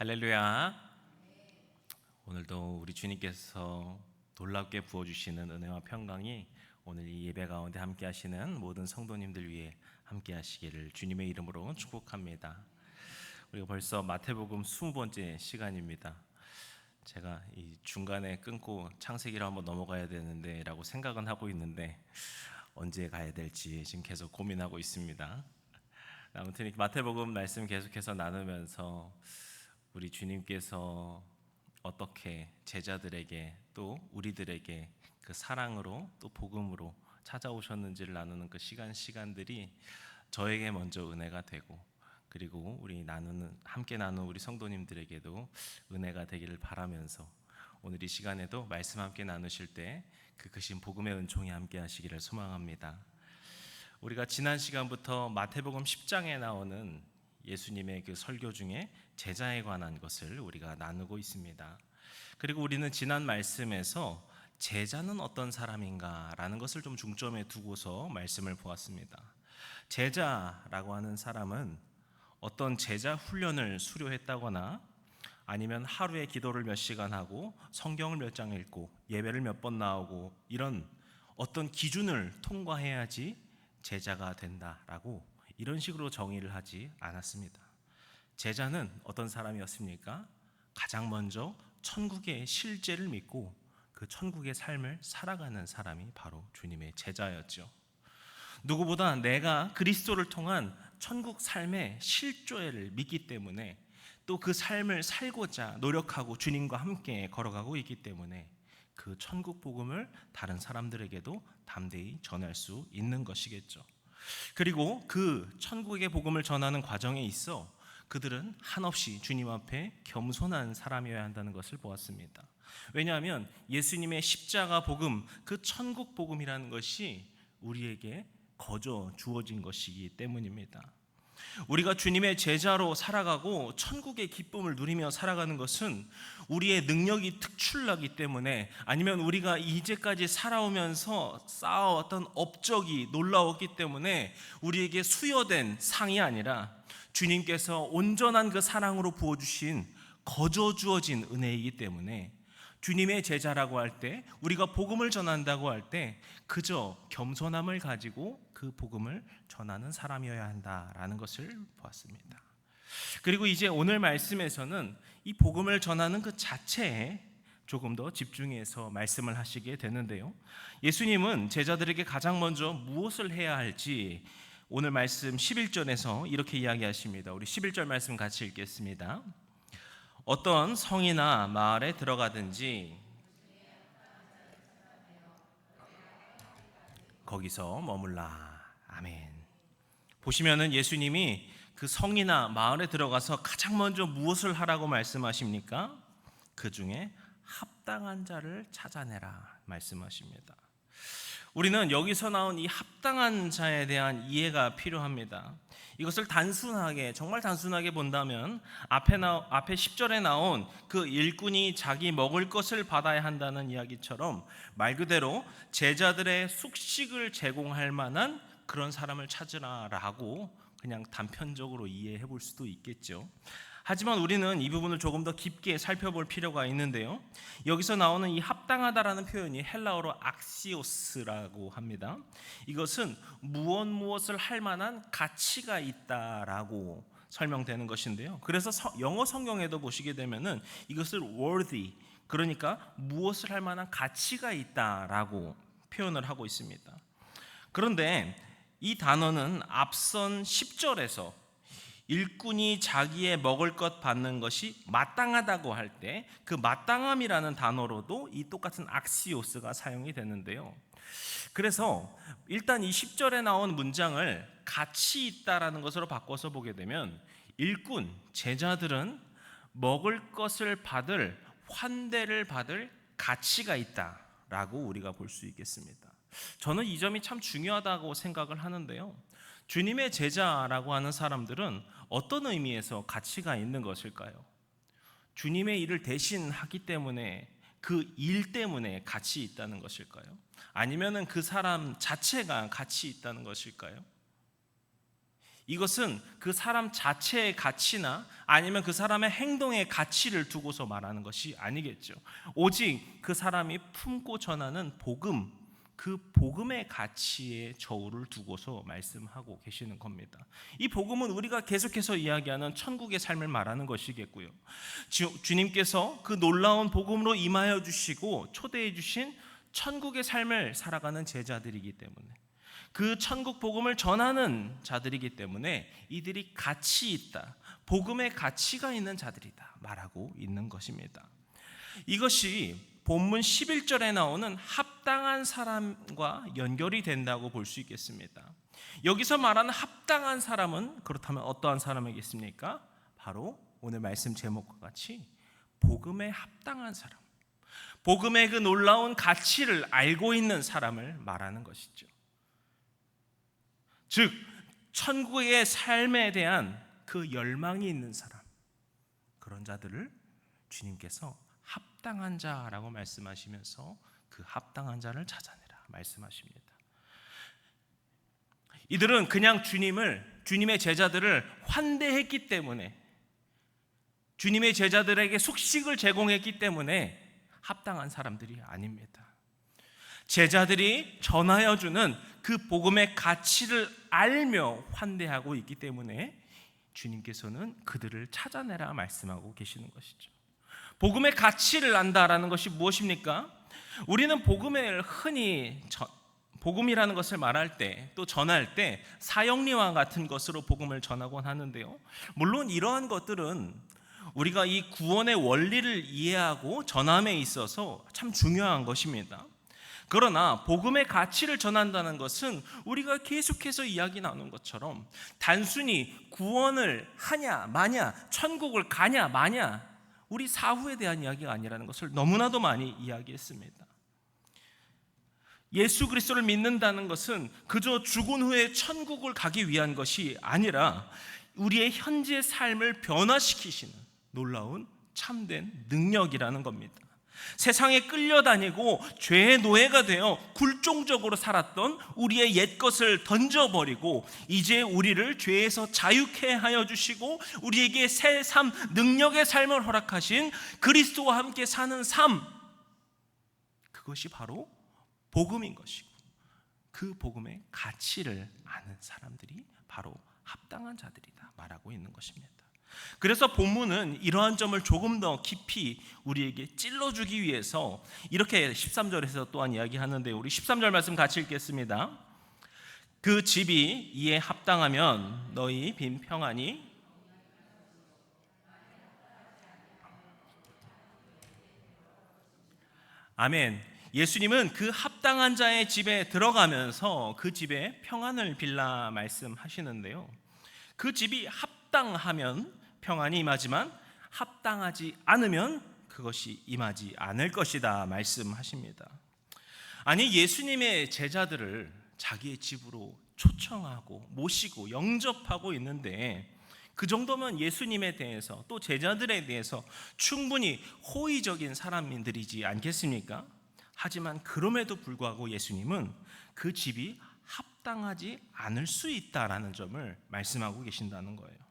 할렐루야. 오늘도 우리 주님께서 놀랍게 부어주시는 은혜와 평강이 오늘 이 예배 가운데 함께 하시는 모든 성도님들 위해 함께 하시기를 주님의 이름으로 축복합니다. 우리가 벌써 마태복음 20번째 시간입니다. 제가 이 중간에 끊고 창세기로 한번 넘어가야 되는데라고 생각은 하고 있는데 언제 가야 될지 지금 계속 고민하고 있습니다. 아무튼 마태복음 말씀 계속해서 나누면서 우리 주님께서 어떻게 제자들에게 또 우리들에게 그 사랑으로 또 복음으로 찾아오셨는지를 나누는 그 시간 시간들이 저에게 먼저 은혜가 되고 그리고 우리 나누는 함께 나누는 우리 성도님들에게도 은혜가 되기를 바라면서 오늘 이 시간에도 말씀 함께 나누실 때 그 크신 복음의 은총이 함께 하시기를 소망합니다. 우리가 지난 시간부터 마태복음 10장에 나오는 예수님의 그 설교 중에 제자에 관한 것을 우리가 나누고 있습니다. 그리고 우리는 지난 말씀에서 제자는 어떤 사람인가라는 것을 좀 중점에 두고서 말씀을 보았습니다. 제자라고 하는 사람은 어떤 제자 훈련을 수료했다거나 아니면 하루에 기도를 몇 시간 하고 성경을 몇 장 읽고 예배를 몇 번 나오고 이런 어떤 기준을 통과해야지 제자가 된다라고 이런 식으로 정의를 하지 않았습니다. 제자는 어떤 사람이었습니까? 가장 먼저 천국의 실제를 믿고 그 천국의 삶을 살아가는 사람이 바로 주님의 제자였죠. 누구보다 내가 그리스도를 통한 천국 삶의 실조를 믿기 때문에 또 그 삶을 살고자 노력하고 주님과 함께 걸어가고 있기 때문에 그 천국 복음을 다른 사람들에게도 담대히 전할 수 있는 것이겠죠. 그리고 그 천국의 복음을 전하는 과정에 있어 그들은 한없이 주님 앞에 겸손한 사람이어야 한다는 것을 보았습니다. 왜냐하면 예수님의 십자가 복음, 그 천국 복음이라는 것이 우리에게 거저 주어진 것이기 때문입니다. 우리가 주님의 제자로 살아가고 천국의 기쁨을 누리며 살아가는 것은 우리의 능력이 특출나기 때문에 아니면 우리가 이제까지 살아오면서 쌓아왔던 업적이 놀라웠기 때문에 우리에게 수여된 상이 아니라 주님께서 온전한 그 사랑으로 부어주신 거저 주어진 은혜이기 때문에 주님의 제자라고 할 때 우리가 복음을 전한다고 할 때 그저 겸손함을 가지고 그 복음을 전하는 사람이어야 한다라는 것을 보았습니다. 그리고 이제 오늘 말씀에서는 이 복음을 전하는 그 자체에 조금 더 집중해서 말씀을 하시게 되는데요. 예수님은 제자들에게 가장 먼저 무엇을 해야 할지 오늘 말씀 11절에서 이렇게 이야기하십니다. 우리 11절 말씀 같이 읽겠습니다. 어떤 성이나 마을에 들어가든지 거기서 머물라. 아멘. 보시면은 예수님이 그 성이나 마을에 들어가서 가장 먼저 무엇을 하라고 말씀하십니까? 그 중에 합당한 자를 찾아내라 말씀하십니다. 우리는 여기서 나온 이 합당한 자에 대한 이해가 필요합니다. 이것을 단순하게 정말 단순하게 본다면 앞에 나 앞에 10절에 나온 그 일꾼이 자기 먹을 것을 받아야 한다는 이야기처럼 말 그대로 제자들의 숙식을 제공할 만한 그런 사람을 찾으라라고 그냥 단편적으로 이해해 볼 수도 있겠죠. 하지만 우리는 이 부분을 조금 더 깊게 살펴볼 필요가 있는데요. 여기서 나오는 이 합당하다라는 표현이 헬라어로 악시오스라고 합니다. 이것은 무엇 무엇을 할 만한 가치가 있다라고 설명되는 것인데요. 그래서 영어 성경에도 보시게 되면은 이것을 worthy 그러니까 무엇을 할 만한 가치가 있다라고 표현을 하고 있습니다. 그런데 이 단어는 앞선 10절에서 일꾼이 자기의 먹을 것 받는 것이 마땅하다고 할 때 그 마땅함이라는 단어로도 이 똑같은 악시오스가 사용이 되는데요. 그래서 일단 이 10절에 나온 문장을 가치 있다라는 것으로 바꿔서 보게 되면 일꾼 제자들은 먹을 것을 받을 환대를 받을 가치가 있다라고 우리가 볼 수 있겠습니다. 저는 이 점이 참 중요하다고 생각을 하는데요. 주님의 제자라고 하는 사람들은 어떤 의미에서 가치가 있는 것일까요? 주님의 일을 대신 하기 때문에 그 일 때문에 가치 있다는 것일까요? 아니면은 그 사람 자체가 가치 있다는 것일까요? 이것은 그 사람 자체의 가치나 아니면 그 사람의 행동의 가치를 두고서 말하는 것이 아니겠죠. 오직 그 사람이 품고 전하는 복음, 그 복음의 가치에 저울을 두고서 말씀하고 계시는 겁니다. 이 복음은 우리가 계속해서 이야기하는 천국의 삶을 말하는 것이겠고요. 주, 주님께서 그 놀라운 복음으로 임하여 주시고 초대해 주신 천국의 삶을 살아가는 제자들이기 때문에 그 천국 복음을 전하는 자들이기 때문에 이들이 가치 있다. 복음의 가치가 있는 자들이다. 말하고 있는 것입니다. 이것이 본문 11절에 나오는 합당한 사람과 연결이 된다고 볼 수 있겠습니다. 여기서 말하는 합당한 사람은 그렇다면 어떠한 사람이겠습니까? 바로 오늘 말씀 제목과 같이 복음에 합당한 사람. 복음의 그 놀라운 가치를 알고 있는 사람을 말하는 것이죠. 즉 천국의 삶에 대한 그 열망이 있는 사람 그런 자들을 주님께서 합당한 자라고 말씀하시면서 그 합당한 자를 찾아내라 말씀하십니다. 이들은 그냥 주님을 주님의 제자들을 환대했기 때문에 주님의 제자들에게 숙식을 제공했기 때문에 합당한 사람들이 아닙니다. 제자들이 전하여 주는 그 복음의 가치를 알며 환대하고 있기 때문에 주님께서는 그들을 찾아내라 말씀하고 계시는 것이죠. 복음의 가치를 안다라는 것이 무엇입니까? 우리는 복음을 흔히 전, 복음이라는 것을 말할 때 또 전할 때 사형리와 같은 것으로 복음을 전하곤 하는데요. 물론 이러한 것들은 우리가 이 구원의 원리를 이해하고 전함에 있어서 참 중요한 것입니다. 그러나 복음의 가치를 전한다는 것은 우리가 계속해서 이야기 나눈 것처럼 단순히 구원을 하냐 마냐 천국을 가냐 마냐 우리 사후에 대한 이야기가 아니라는 것을 너무나도 많이 이야기했습니다. 예수 그리스도를 믿는다는 것은 그저 죽은 후에 천국을 가기 위한 것이 아니라 우리의 현재 삶을 변화시키시는 놀라운 참된 능력이라는 겁니다. 세상에 끌려다니고 죄의 노예가 되어 굴종적으로 살았던 우리의 옛 것을 던져버리고 이제 우리를 죄에서 자유케 하여 주시고 우리에게 새 삶, 능력의 삶을 허락하신 그리스도와 함께 사는 삶 그것이 바로 복음인 것이고 그 복음의 가치를 아는 사람들이 바로 합당한 자들이다 말하고 있는 것입니다. 그래서 본문은 이러한 점을 조금 더 깊이 우리에게 찔러주기 위해서 이렇게 13절에서 또한 이야기하는데 우리 13절 말씀 같이 읽겠습니다. 그 집이 이에 합당하면 너희 빈 평안이 아멘. 예수님은 그 합당한 자의 집에 들어가면서 그 집에 평안을 빌라 말씀하시는데요. 그 집이 합당하면 평안이 임하지만 합당하지 않으면 그것이 임하지 않을 것이다 말씀하십니다. 아니 예수님의 제자들을 자기의 집으로 초청하고 모시고 영접하고 있는데 그 정도면 예수님에 대해서 또 제자들에 대해서 충분히 호의적인 사람들이지 않겠습니까? 하지만 그럼에도 불구하고 예수님은 그 집이 합당하지 않을 수 있다라는 점을 말씀하고 계신다는 거예요.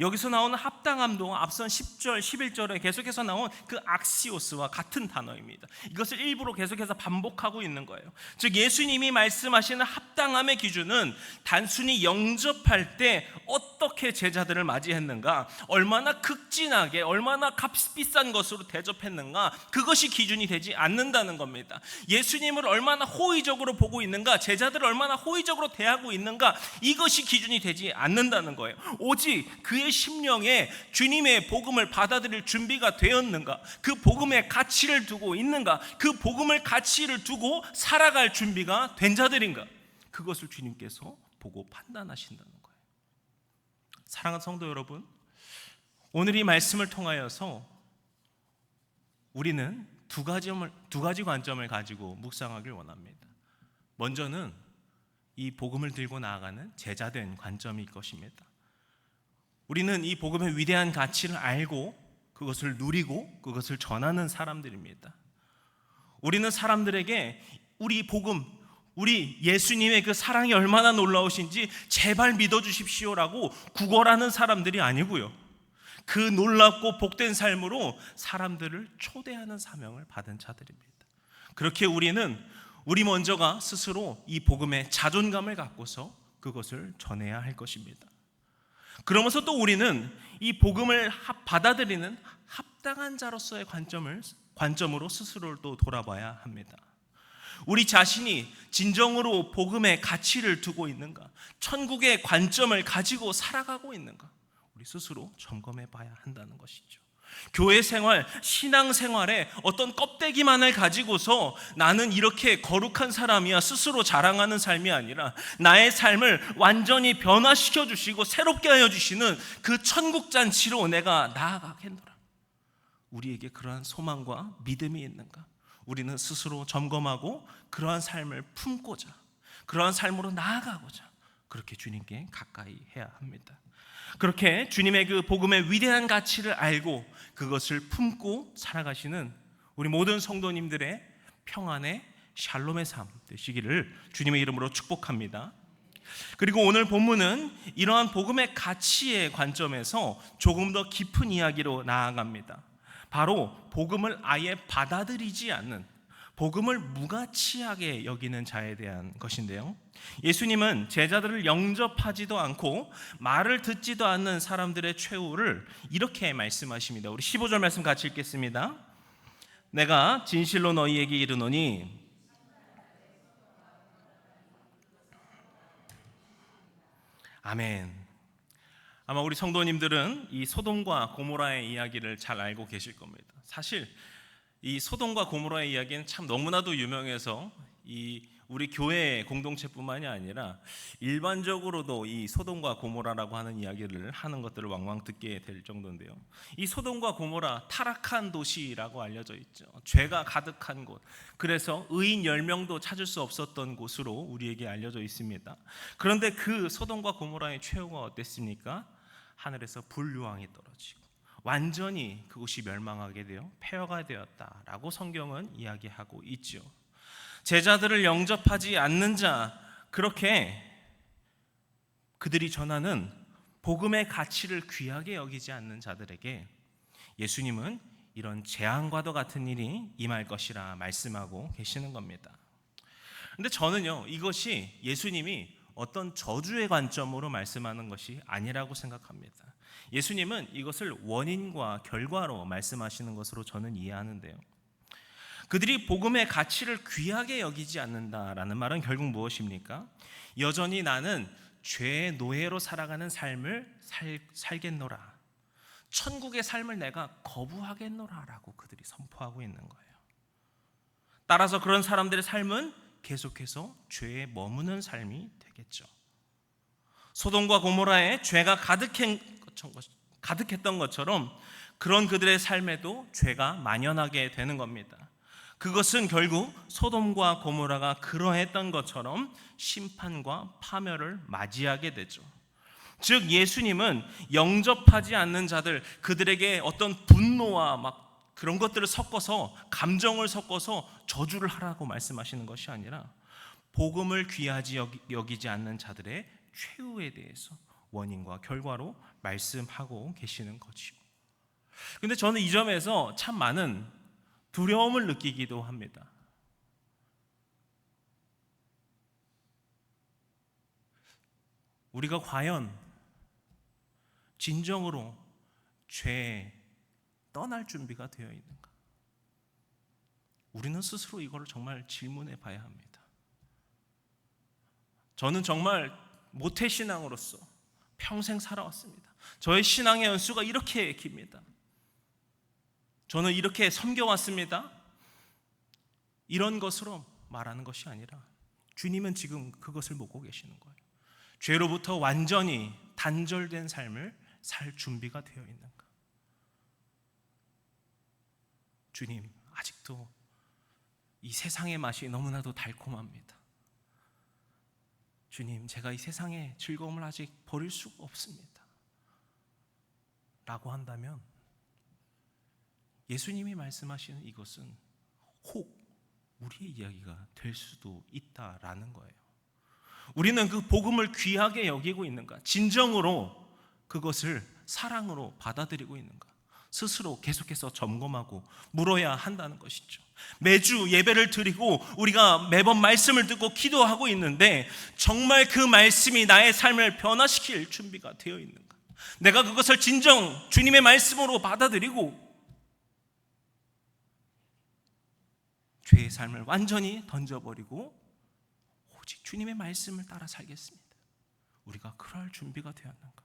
여기서 나오는 합당함도 앞선 10절, 11절에 계속해서 나온 그 악시오스와 같은 단어입니다. 이것을 일부러 계속해서 반복하고 있는 거예요. 즉 예수님이 말씀하시는 합당함의 기준은 단순히 영접할 때 어떻게 제자들을 맞이했는가, 얼마나 극진하게, 얼마나 값 비싼 것으로 대접했는가, 그것이 기준이 되지 않는다는 겁니다. 예수님을 얼마나 호의적으로 보고 있는가, 제자들을 얼마나 호의적으로 대하고 있는가, 이것이 기준이 되지 않는다는 거예요. 오직 그의 심령에 주님의 복음을 받아들일 준비가 되었는가, 그 복음의 가치를 두고 있는가, 그 복음을 가치를 두고 살아갈 준비가 된 자들인가, 그것을 주님께서 보고 판단하신다는 거예요. 사랑하는 성도 여러분, 오늘 이 말씀을 통하여서 우리는 두 가지를 두 가지 관점을 가지고 묵상하길 원합니다. 먼저는 이 복음을 들고 나아가는 제자된 관점일 것입니다. 우리는 이 복음의 위대한 가치를 알고 그것을 누리고 그것을 전하는 사람들입니다. 우리는 사람들에게 우리 복음 우리 예수님의 그 사랑이 얼마나 놀라우신지 제발 믿어 주십시오라고 구걸하는 사람들이 아니고요. 그 놀랍고 복된 삶으로 사람들을 초대하는 사명을 받은 자들입니다. 그렇게 우리는 우리 먼저가 스스로 이 복음의 자존감을 갖고서 그것을 전해야 할 것입니다. 그러면서 또 우리는 이 복음을 받아들이는 합당한 자로서의 관점을 관점으로 스스로를 또 돌아봐야 합니다. 우리 자신이 진정으로 복음의 가치를 두고 있는가? 천국의 관점을 가지고 살아가고 있는가? 우리 스스로 점검해 봐야 한다는 것이죠. 교회 생활, 신앙 생활에 어떤 껍데기만을 가지고서 나는 이렇게 거룩한 사람이야 스스로 자랑하는 삶이 아니라 나의 삶을 완전히 변화시켜 주시고 새롭게 하여 주시는 그 천국 잔치로 내가 나아가겠노라. 우리에게 그러한 소망과 믿음이 있는가? 우리는 스스로 점검하고 그러한 삶을 품고자 그러한 삶으로 나아가고자 그렇게 주님께 가까이 해야 합니다. 그렇게 주님의 그 복음의 위대한 가치를 알고 그것을 품고 살아가시는 우리 모든 성도님들의 평안의 샬롬의 삶 되시기를 주님의 이름으로 축복합니다. 그리고 오늘 본문은 이러한 복음의 가치의 관점에서 조금 더 깊은 이야기로 나아갑니다. 바로 복음을 아예 받아들이지 않는 복음을 무가치하게 여기는 자에 대한 것인데요. 예수님은 제자들을 영접하지도 않고 말을 듣지도 않는 사람들의 최후를 이렇게 말씀하십니다. 우리 15절 말씀 같이 읽겠습니다. 내가 진실로 너희에게 이르노니 아멘. 아마 우리 성도님들은 이 소돔과 고모라의 이야기를 잘 알고 계실 겁니다. 사실 이 소돔과 고모라의 이야기는 참 너무나도 유명해서 이 우리 교회 공동체뿐만이 아니라 일반적으로도 이 소돔과 고모라라고 하는 이야기를 하는 것들을 왕왕 듣게 될 정도인데요. 이 소돔과 고모라 타락한 도시라고 알려져 있죠. 죄가 가득한 곳. 그래서 의인 10명도 찾을 수 없었던 곳으로 우리에게 알려져 있습니다. 그런데 그 소돔과 고모라의 최후가 어땠습니까? 하늘에서 불유황이 떨어지고 완전히 그곳이 멸망하게 되어 폐허가 되었다라고 성경은 이야기하고 있죠. 제자들을 영접하지 않는 자 그렇게 그들이 전하는 복음의 가치를 귀하게 여기지 않는 자들에게 예수님은 이런 재앙과도 같은 일이 임할 것이라 말씀하고 계시는 겁니다. 근데 저는요, 이것이 예수님이 어떤 저주의 관점으로 말씀하는 것이 아니라고 생각합니다. 예수님은 이것을 원인과 결과로 말씀하시는 것으로 저는 이해하는데요. 그들이 복음의 가치를 귀하게 여기지 않는다라는 말은 결국 무엇입니까? 여전히 나는 죄의 노예로 살아가는 삶을 살, 살겠노라. 천국의 삶을 내가 거부하겠노라라고 그들이 선포하고 있는 거예요. 따라서 그런 사람들의 삶은 계속해서 죄에 머무는 삶이 되겠죠. 소돔과 고모라에 죄가 가득 했던 것처럼 그런 그들의 삶에도 죄가 만연하게 되는 겁니다. 그것은 결국 소돔과 고모라가 그러했던 것처럼 심판과 파멸을 맞이하게 되죠. 즉 예수님은 영접하지 않는 자들 그들에게 어떤 분노와 막 그런 것들을 섞어서 감정을 섞어서 저주를 하라고 말씀하시는 것이 아니라 복음을 귀하지 여기지 않는 자들의 최후에 대해서 원인과 결과로 말씀하고 계시는 거지요. 근데 저는 이 점에서 참 많은 두려움을 느끼기도 합니다. 우리가 과연 진정으로 죄에 떠날 준비가 되어 있는가? 우리는 스스로 이걸 정말 질문해 봐야 합니다. 저는 정말 모태신앙으로서 평생 살아왔습니다. 저의 신앙의 연수가 이렇게 깁니다. 저는 이렇게 섬겨왔습니다. 이런 것으로 말하는 것이 아니라 주님은 지금 그것을 보고 계시는 거예요. 죄로부터 완전히 단절된 삶을 살 준비가 되어 있는가? 주님, 아직도 이 세상의 맛이 너무나도 달콤합니다. 주님, 제가 이 세상의 즐거움을 아직 버릴 수가 없습니다. 라고 한다면 예수님이 말씀하시는 이것은 혹 우리의 이야기가 될 수도 있다라는 거예요. 우리는 그 복음을 귀하게 여기고 있는가? 진정으로 그것을 사랑으로 받아들이고 있는가? 스스로 계속해서 점검하고 물어야 한다는 것이죠. 매주 예배를 드리고 우리가 매번 말씀을 듣고 기도하고 있는데 정말 그 말씀이 나의 삶을 변화시킬 준비가 되어 있는가? 내가 그것을 진정 주님의 말씀으로 받아들이고 죄의 삶을 완전히 던져버리고 오직 주님의 말씀을 따라 살겠습니다. 우리가 그럴 준비가 되었는가?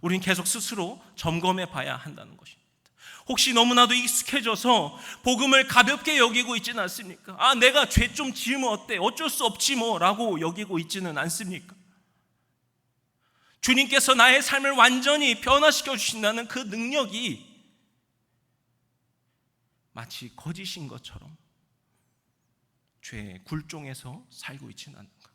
우리는 계속 스스로 점검해 봐야 한다는 것입니다. 혹시 너무나도 익숙해져서 복음을 가볍게 여기고 있지는 않습니까? 아, 내가 죄 좀 지으면 어때? 어쩔 수 없지 뭐 라고 여기고 있지는 않습니까? 주님께서 나의 삶을 완전히 변화시켜 주신다는 그 능력이 마치 거짓인 것처럼 죄의 굴종에서 살고 있지는 않는가.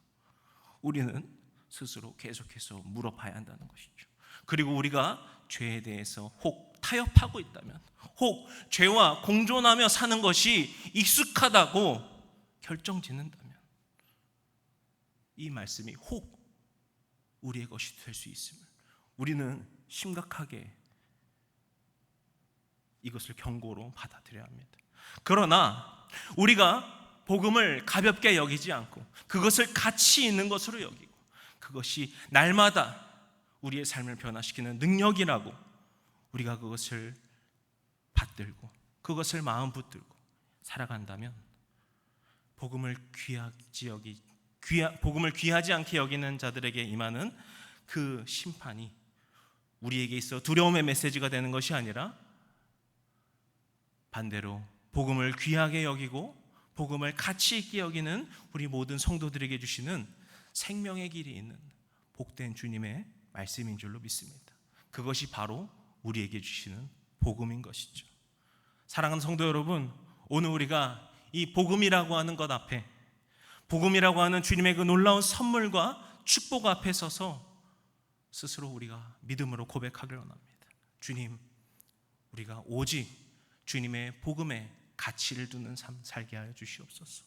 우리는 스스로 계속해서 물어봐야 한다는 것이죠. 그리고 우리가 죄에 대해서 혹 타협하고 있다면, 혹 죄와 공존하며 사는 것이 익숙하다고 결정 짓는다면, 이 말씀이 혹 우리의 것이 될 수 있음을 우리는 심각하게 이것을 경고로 받아들여야 합니다. 그러나 우리가 복음을 가볍게 여기지 않고 그것을 가치 있는 것으로 여기고 그것이 날마다 우리의 삶을 변화시키는 능력이라고 우리가 그것을 받들고 그것을 마음 붙들고 살아간다면 복음을 귀하지 여기 귀하, 복음을 귀하지 않게 여기는 자들에게 임하는 그 심판이 우리에게 있어 두려움의 메시지가 되는 것이 아니라 반대로 복음을 귀하게 여기고 복음을 가치 있게 여기는 우리 모든 성도들에게 주시는 생명의 길이 있는 복된 주님의 말씀인 줄로 믿습니다. 그것이 바로 우리에게 주시는 복음인 것이죠. 사랑하는 성도 여러분, 오늘 우리가 이 복음이라고 하는 것 앞에 복음이라고 하는 주님의 그 놀라운 선물과 축복 앞에 서서 스스로 우리가 믿음으로 고백하길 원합니다. 주님, 우리가 오직 주님의 복음에 가치를 두는 삶 살게 하여 주시옵소서.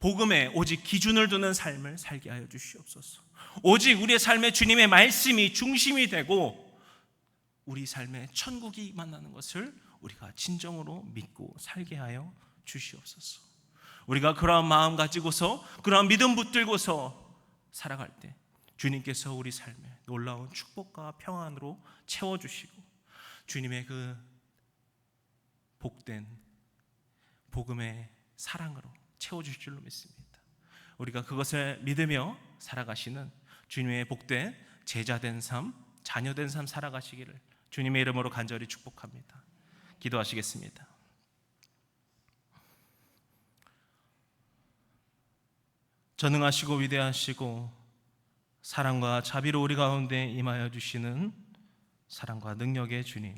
복음에 오직 기준을 두는 삶을 살게 하여 주시옵소서. 오직 우리의 삶에 주님의 말씀이 중심이 되고 우리 삶에 천국이 만나는 것을 우리가 진정으로 믿고 살게 하여 주시옵소서. 우리가 그러한 마음 가지고서 그러한 믿음 붙들고서 살아갈 때 주님께서 우리 삶에 놀라운 축복과 평안으로 채워 주시고 주님의 그 복된 복음의 사랑으로 채워주실 줄로 믿습니다. 우리가 그것을 믿으며 살아가시는 주님의 복된 제자된 삶, 자녀된 삶 살아가시기를 주님의 이름으로 간절히 축복합니다. 기도하시겠습니다. 전능하시고 위대하시고 사랑과 자비로 우리 가운데 임하여 주시는 사랑과 능력의 주님.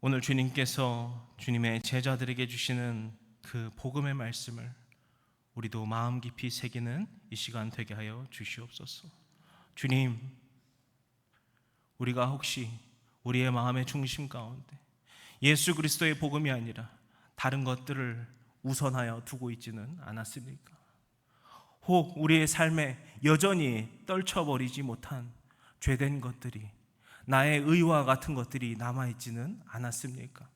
오늘 주님께서 주님의 제자들에게 주시는 그 복음의 말씀을 우리도 마음 깊이 새기는 이 시간 되게 하여 주시옵소서. 주님, 우리가 혹시 우리의 마음의 중심 가운데 예수 그리스도의 복음이 아니라 다른 것들을 우선하여 두고 있지는 않았습니까? 혹 우리의 삶에 여전히 떨쳐버리지 못한 죄된 것들이 나의 의와 같은 것들이 남아있지는 않았습니까?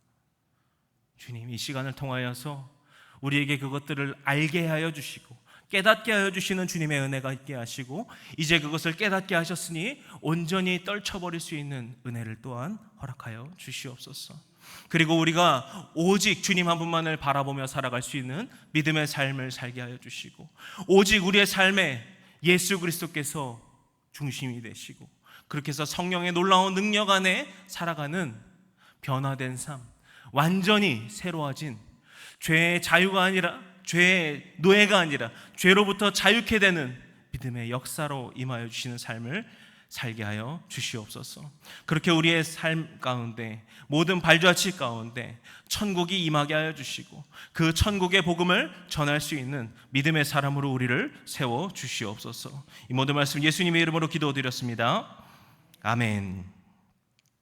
주님, 이 시간을 통하여서 우리에게 그것들을 알게 하여 주시고 깨닫게 하여 주시는 주님의 은혜가 있게 하시고 이제 그것을 깨닫게 하셨으니 온전히 떨쳐버릴 수 있는 은혜를 또한 허락하여 주시옵소서. 그리고 우리가 오직 주님 한 분만을 바라보며 살아갈 수 있는 믿음의 삶을 살게 하여 주시고 오직 우리의 삶에 예수 그리스도께서 중심이 되시고 그렇게 해서 성령의 놀라운 능력 안에 살아가는 변화된 삶, 완전히 새로워진 죄의 자유가 아니라 죄의 노예가 아니라 죄로부터 자유케 되는 믿음의 역사로 임하여 주시는 삶을 살게 하여 주시옵소서. 그렇게 우리의 삶 가운데 모든 발자취 가운데 천국이 임하게 하여 주시고 그 천국의 복음을 전할 수 있는 믿음의 사람으로 우리를 세워 주시옵소서. 이 모든 말씀 예수님의 이름으로 기도드렸습니다. 아멘.